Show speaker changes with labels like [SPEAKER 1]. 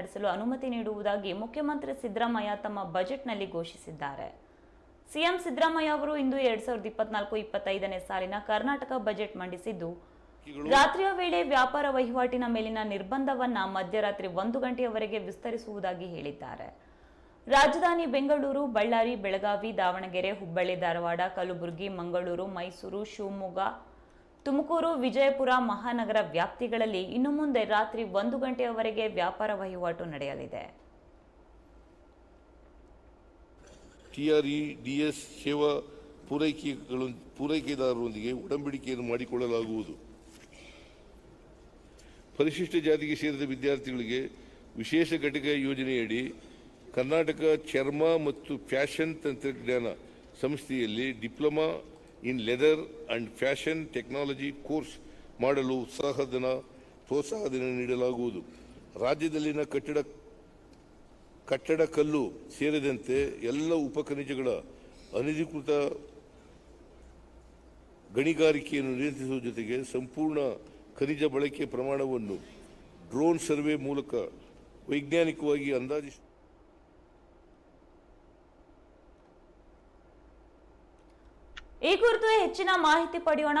[SPEAKER 1] ನಡೆಸಲು ಅನುಮತಿ ನೀಡುವುದಾಗಿ ಮುಖ್ಯಮಂತ್ರಿ ಸಿದ್ದರಾಮಯ್ಯ ತಮ್ಮ ಬಜೆಟ್ನಲ್ಲಿ ಘೋಷಿಸಿದ್ದಾರೆ. ಸಿಎಂ ಸಿದ್ದರಾಮಯ್ಯ ಅವರು ಇಂದು ಎರಡ್ ಸಾವಿರದ ಇಪ್ಪತ್ನಾಲ್ಕು ಇಪ್ಪತ್ತೈದನೇ ಸಾಲಿನ ಕರ್ನಾಟಕ ಬಜೆಟ್ ಮಂಡಿಸಿದ್ದು ರಾತ್ರಿಯ ವೇಳೆ ವ್ಯಾಪಾರ ವಹಿವಾಟಿನ ಮೇಲಿನ ನಿರ್ಬಂಧವನ್ನ ಮಧ್ಯರಾತ್ರಿ ಒಂದು ಗಂಟೆಯವರೆಗೆ ವಿಸ್ತರಿಸುವುದಾಗಿ ಹೇಳಿದ್ದಾರೆ. ರಾಜಧಾನಿ ಬೆಂಗಳೂರು ಬಳ್ಳಾರಿ ಬೆಳಗಾವಿ ದಾವಣಗೆರೆ ಹುಬ್ಬಳ್ಳಿ ಧಾರವಾಡ ಕಲಬುರಗಿ ಮಂಗಳೂರು ಮೈಸೂರು ಶಿವಮೊಗ್ಗ ತುಮಕೂರು ವಿಜಯಪುರ ಮಹಾನಗರ ವ್ಯಾಪ್ತಿಗಳಲ್ಲಿ ಇನ್ನು ಮುಂದೆ ರಾತ್ರಿ ಒಂದು ಗಂಟೆಯವರೆಗೆ ವ್ಯಾಪಾರ ವಹಿವಾಟು ನಡೆಯಲಿದೆ.
[SPEAKER 2] ಟಿಆರ್ಇ, ಡಿಎಸ್ ಸೇವಾ ಪೂರೈಕೆಗಳು, ಪೂರೈಕೆದಾರರೊಂದಿಗೆ ಒಡಂಬಡಿಕೆಯನ್ನು ಮಾಡಿಕೊಳ್ಳಲಾಗುವುದು. ಪರಿಶಿಷ್ಟ ಜಾತಿಗೆ ಸೇರಿದ ವಿದ್ಯಾರ್ಥಿಗಳಿಗೆ ವಿಶೇಷ ಘಟಕ ಯೋಜನೆಯಡಿ ಕರ್ನಾಟಕ ಚರ್ಮ ಮತ್ತು ಫ್ಯಾಷನ್ ತಂತ್ರಜ್ಞಾನ ಸಂಸ್ಥೆಯಲ್ಲಿ diploma in leather and fashion technology course ಮಾಡಲು ಉತ್ಸಾಹಧನ ಪ್ರೋತ್ಸಾಹಧನ ನೀಡಲಾಗುವುದು. ರಾಜ್ಯದಲ್ಲಿನ ಕಟ್ಟಡ ಕಟ್ಟಡ ಕಲ್ಲು ಸೇರಿದಂತೆ ಎಲ್ಲ ಉಪಖನಿಜಗಳ ಅನಧಿಕೃತ ಗಣಿಗಾರಿಕೆಯನ್ನು ನಿಯಂತ್ರಿಸುವ ಜೊತೆಗೆ ಸಂಪೂರ್ಣ ಖನಿಜ ಬಳಕೆ ಪ್ರಮಾಣವನ್ನು ಡ್ರೋನ್ ಸರ್ವೆ ಮೂಲಕ ವೈಜ್ಞಾನಿಕವಾಗಿ ಅಂದಾಜಿಸ
[SPEAKER 1] ಈ ಕುರಿತು ಹೆಚ್ಚಿನ ಮಾಹಿತಿ ಪಡೆಯೋಣ.